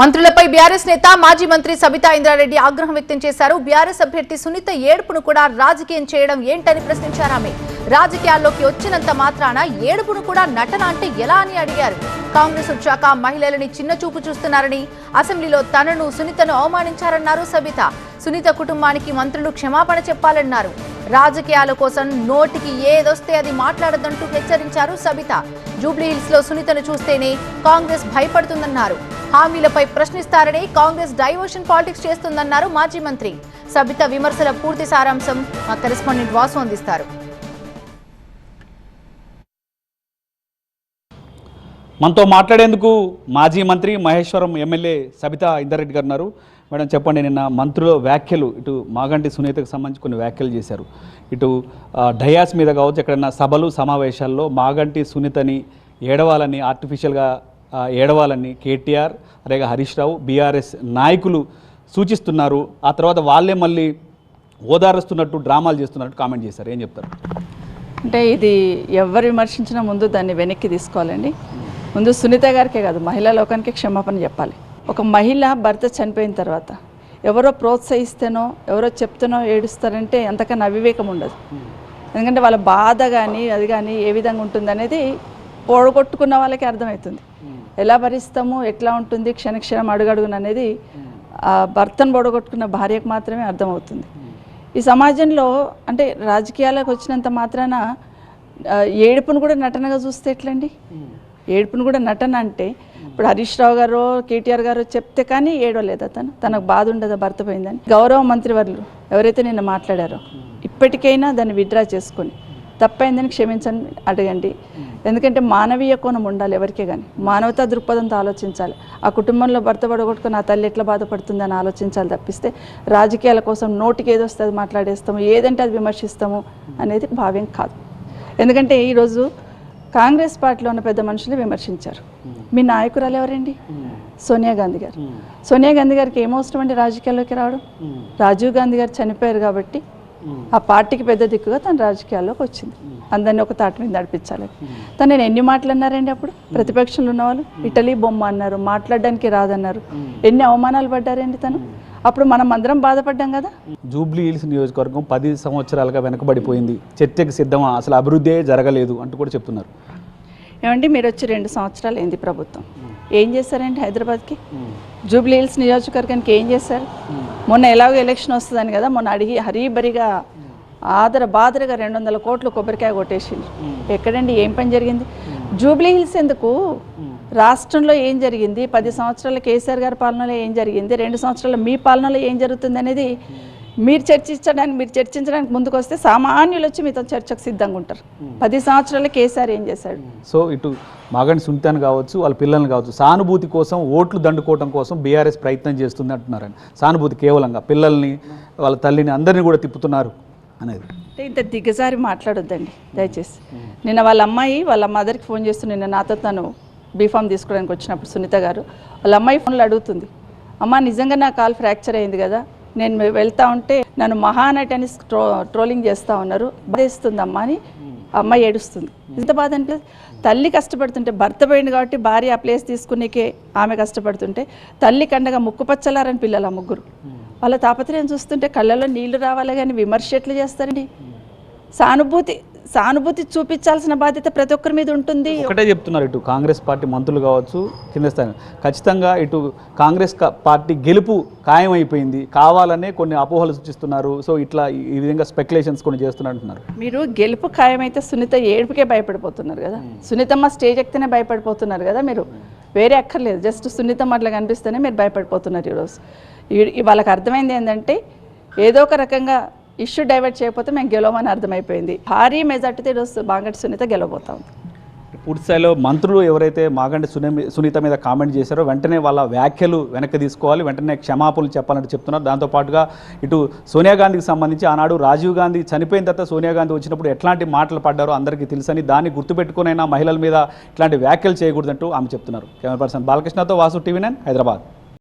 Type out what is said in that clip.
మంత్రులపై BRS నేత మాజీ మంత్రి సబితా ఇంద్రారెడ్డి ఆగ్రహం వ్యక్తం చేశారు. బీఆర్ఎస్ అభ్యర్థి సునీత ఏడుపును కూడా రాజకీయం చేయడం ఏంటని ప్రశ్నించారు ఆమె. రాజకీయాల్లోకి వచ్చినంత మాత్రాన ఏడుపును కూడా నటన అంటే ఎలా అని అడిగారు. కాంగ్రెస్ వచ్చాక మహిళలని చిన్న చూపు చూస్తున్నారని అసెంబ్లీలో తనను సునీతను అవమానించారన్నారు సబిత. సునీత కుటుంబానికి మంత్రులు క్షమాపణ చెప్పాలన్నారు. రాజకీయాల కోసం నోటికి ఏదొస్తే అది మాట్లాడదంటూ హెచ్చరించారు సబిత. జూబ్లీహిల్స్లో సునీతను చూస్తేనే కాంగ్రెస్ భయపడుతుందన్నారు. హామీలపై ప్రశ్నిస్తారని కాంగ్రెస్ డైవర్షన్ పాలిటిక్స్ చేస్తుందన్నారు మాజీ మంత్రి. సబిత విమర్శల పూర్తి సారాంశం మా కరెస్పాండెంట్ వాసు అందిస్తారు. మనతో మాట్లాడేందుకు మాజీ మంత్రి మహేశ్వరం ఎమ్మెల్యే సబితా ఇందర్రెడ్డి గారు ఉన్నారు. మేడం చెప్పండి నిన్న మంత్రుల వ్యాఖ్యలు ఇటు మాగంటి సునీతకు సంబంధించి కొన్ని వ్యాఖ్యలు చేశారు. ఇటు డయాస్ మీద కావచ్చు ఎక్కడైనా సభలు సమావేశాల్లో మాగంటి సునీతని ఏడవాలని ఆర్టిఫిషియల్గా ఏడవాలని కేటీఆర్ అలాగే హరీష్ రావు బీఆర్ఎస్ నాయకులు సూచిస్తున్నారు. ఆ తర్వాత వాళ్ళే మళ్ళీ ఓదారుస్తున్నట్టు డ్రామాలు చేస్తున్నట్టు కామెంట్ చేశారు. ఏం చెప్తారు? అంటే ఇది ఎవరు విమర్శించినా ముందు దాన్ని వెనక్కి తీసుకోవాలండి. ముందు సునీత గారికే కాదు మహిళా లోకానికి క్షమాపణ చెప్పాలి. ఒక మహిళ భర్త చనిపోయిన తర్వాత ఎవరో ప్రోత్సహిస్తేనో ఎవరో చెప్తేనో ఏడుస్తారంటే అంతకన్నా అవివేకం ఉండదు. ఎందుకంటే వాళ్ళ బాధ కానీ అది కానీ ఏ విధంగా ఉంటుంది అనేది పోడగొట్టుకున్న వాళ్ళకి అర్థమవుతుంది. ఎలా భరిస్తాము ఎట్లా ఉంటుంది క్షణక్షణం అడుగడుగున అనేది ఆ భర్తను పొడగొట్టుకున్న భార్యకు మాత్రమే అర్థమవుతుంది. ఈ సమాజంలో అంటే రాజకీయాలకు వచ్చినంత మాత్రాన ఏడుపును కూడా నటనగా చూస్తే ఎట్లండి? ఏడుపును కూడా నటన అంటే ఇప్పుడు హరీష్ రావు గారు కేటీఆర్ గారు చెప్తే కానీ ఏడవలేదు అతను. తనకు బాధ ఉండదా భర్త పోయిందని. గౌరవ మంత్రివర్యులు ఎవరైతే నిన్న మాట్లాడారో ఇప్పటికైనా దాన్ని విత్డ్రా చేసుకొని తప్పైందని క్షమించండి అడగండి. ఎందుకంటే మానవీయ కోణం ఉండాలి ఎవరికే కానీ. మానవతా దృక్పథంతో ఆలోచించాలి. ఆ కుటుంబంలో భర్త పడగొట్టుకుని ఆ తల్లి ఎట్లా బాధపడుతుందని ఆలోచించాలి తప్పిస్తే రాజకీయాల కోసం నోటికి ఏదో అది మాట్లాడేస్తాము ఏదంటే అది విమర్శిస్తాము అనేది భావ్యం కాదు. ఎందుకంటే ఈరోజు కాంగ్రెస్ పార్టీలో ఉన్న పెద్ద మనుషులు విమర్శించారు. మీ నాయకురాలు ఎవరండి? సోనియా గాంధీ గారు. సోనియా గాంధీ గారికి ఏమవసరం అండి రాజకీయాల్లోకి రావడం? రాజీవ్ గాంధీ గారు చనిపోయారు కాబట్టి ఆ పార్టీకి పెద్ద దిక్కుగా తను రాజకీయాల్లోకి వచ్చింది. అందరినీ ఒక తాటి మీద నడిపించాలి. తను నేను ఎన్ని మాటలు అన్నారండి అప్పుడు? ప్రతిపక్షంలో ఉన్నవాళ్ళు? ఇటలీ బొమ్మ అన్నారు మాట్లాడడానికి రాదన్నారు. ఎన్ని అవమానాలు పడ్డారండి తను? అప్పుడు మనం అందరం బాధపడ్డాం కదా? జూబ్లీ హిల్స్ నియోజకవర్గం పది సంవత్సరాలుగా వెనకబడిపోయింది. చర్చకు సిద్ధమా అసలు అభివృద్ధే జరగలేదు అంటూ కూడా చెప్తున్నారు. ఏమండి మీరు వచ్చి రెండు సంవత్సరాలు అయింది ప్రభుత్వం. ఏం చేశారండి హైదరాబాద్కి? జూబ్లీ హిల్స్ నియోజకవర్గానికి ఏం చేశారు? మొన్న ఎలాగో ఎలక్షన్ వస్తుందని కదా మొన్న అడిగి హరీబరిగా ఆదర బాదరగా రెండు వందల కోట్లు కొబ్బరికాయ కొట్టేసింది ఎక్కడండి? ఏం పని జరిగింది? జూబ్లీ హిల్స్ ఎందుకు? రాష్ట్రంలో ఏం జరిగింది? పది సంవత్సరాల కేసీఆర్ గారి పాలనలో ఏం జరిగింది? రెండు సంవత్సరాల మీ పాలనలో ఏం జరుగుతుంది అనేది మీరు చర్చించడానికి మీరు చర్చించడానికి ముందుకు వస్తే సామాన్యులు వచ్చి మీతో చర్చకు సిద్ధంగా ఉంటారు. పది సంవత్సరాలు కేసీఆర్ ఏం చేశాడు? సో ఇటు మగని సునీతాన్ని కావచ్చు వాళ్ళ పిల్లల్ని కావచ్చు సానుభూతి కోసం ఓట్లు దండుకోవడం కోసం బీఆర్ఎస్ ప్రయత్నం చేస్తుంది అంటున్నారని సానుభూతి కేవలంగా పిల్లల్ని వాళ్ళ తల్లిని అందరినీ కూడా తిప్పుతున్నారు. అనేది. అంటే ఇంత దిగజారి మాట్లాడొద్దండి దయచేసి. నిన్న వాళ్ళ అమ్మాయి వాళ్ళ మదర్కి ఫోన్ చేస్తూ నిన్న నాతో తను బీఫామ్ తీసుకోవడానికి వచ్చినప్పుడు సునీత గారు వాళ్ళ అమ్మాయి ఫోన్లో అడుగుతుంది అమ్మ నిజంగా నా కాల్ ఫ్రాక్చర్ అయింది కదా? నేను వెళ్తా ఉంటే నన్ను మహానటి అని ట్రో ట్రోలింగ్ చేస్తూ ఉన్నారు బాధేస్తుంది అమ్మ అని ఆ అమ్మాయి ఏడుస్తుంది. ఇంత బాధ అంటే తల్లి కష్టపడుతుంటే భర్త పోయింది కాబట్టి భార్య ఆ ప్లేస్ తీసుకునేకే ఆమె కష్టపడుతుంటే తల్లి కండగా ముక్కు పచ్చలారని పిల్లలు ఆ ముగ్గురు. వాళ్ళ తాపత్రయం చూస్తుంటే కళ్ళలో నీళ్ళు రావాలి కానీ విమర్శ ఎట్లా చేస్తారండి? సానుభూతి సానుభూతి చూపించాల్సిన బాధ్యత ప్రతి ఒక్కరి మీద ఉంటుంది. ఒకటే చెప్తున్నారు ఇటు కాంగ్రెస్ పార్టీ మంత్రులు కావచ్చు కింద స్థాయి ఖచ్చితంగా ఇటు కాంగ్రెస్ పార్టీ గెలుపు ఖాయమైపోయింది. కావాలనే కొన్ని అపోహలు సూచిస్తున్నారు సో ఇట్లా ఈ- విధంగా స్పెక్యులేషన్స్ కొన్ని చేస్తున్నారు అంటున్నారు మీరు గెలుపు ఖాయమైతే సునీత ఏడుపుకే భయపడిపోతున్నారు కదా? సునీతమ్మ స్టేజ్ ఎక్కితేనే భయపడిపోతున్నారు కదా మీరు? వేరే అక్కర్లేదు. జస్ట్ సునీతమ్మ అట్లా కనిపిస్తేనే మీరు భయపడిపోతున్నారు ఈరోజు. వాళ్ళకి అర్థమైంది ఏంటంటే ఏదో ఒక రకంగా ఇష్యూ డైవర్ట్ చేయకపోతే మేము గెలవమని అర్థమైపోయింది. భారీ మెజార్టీతో ఈరోజు బాగంటి సునీత గెలవబోతాం. ఉంది పూర్తి స్థాయిలో మంత్రులు ఎవరైతే మాగంటి సునీత మీద కామెంట్ చేశారో వెంటనే వాళ్ళ వ్యాఖ్యలు వెనక్కి తీసుకోవాలి వెంటనే క్షమాపణలు చెప్పాలని చెప్తున్నారు. దాంతోపాటుగా ఇటు సోనియా గాంధీకి సంబంధించి ఆనాడు రాజీవ్ గాంధీ చనిపోయిన తర్వాత సోనియా గాంధీ వచ్చినప్పుడు ఎట్లాంటి మాటలు పడ్డారో అందరికీ తెలుసని దాన్ని గుర్తుపెట్టుకునైనా మహిళల మీద ఇట్లాంటి వ్యాఖ్యలు చేయకూడదంటూ ఆమె చెప్తున్నారు. కెమెరా పర్సన్ బాలకృష్ణతో వాసు టీవీ నైన్ హైదరాబాద్.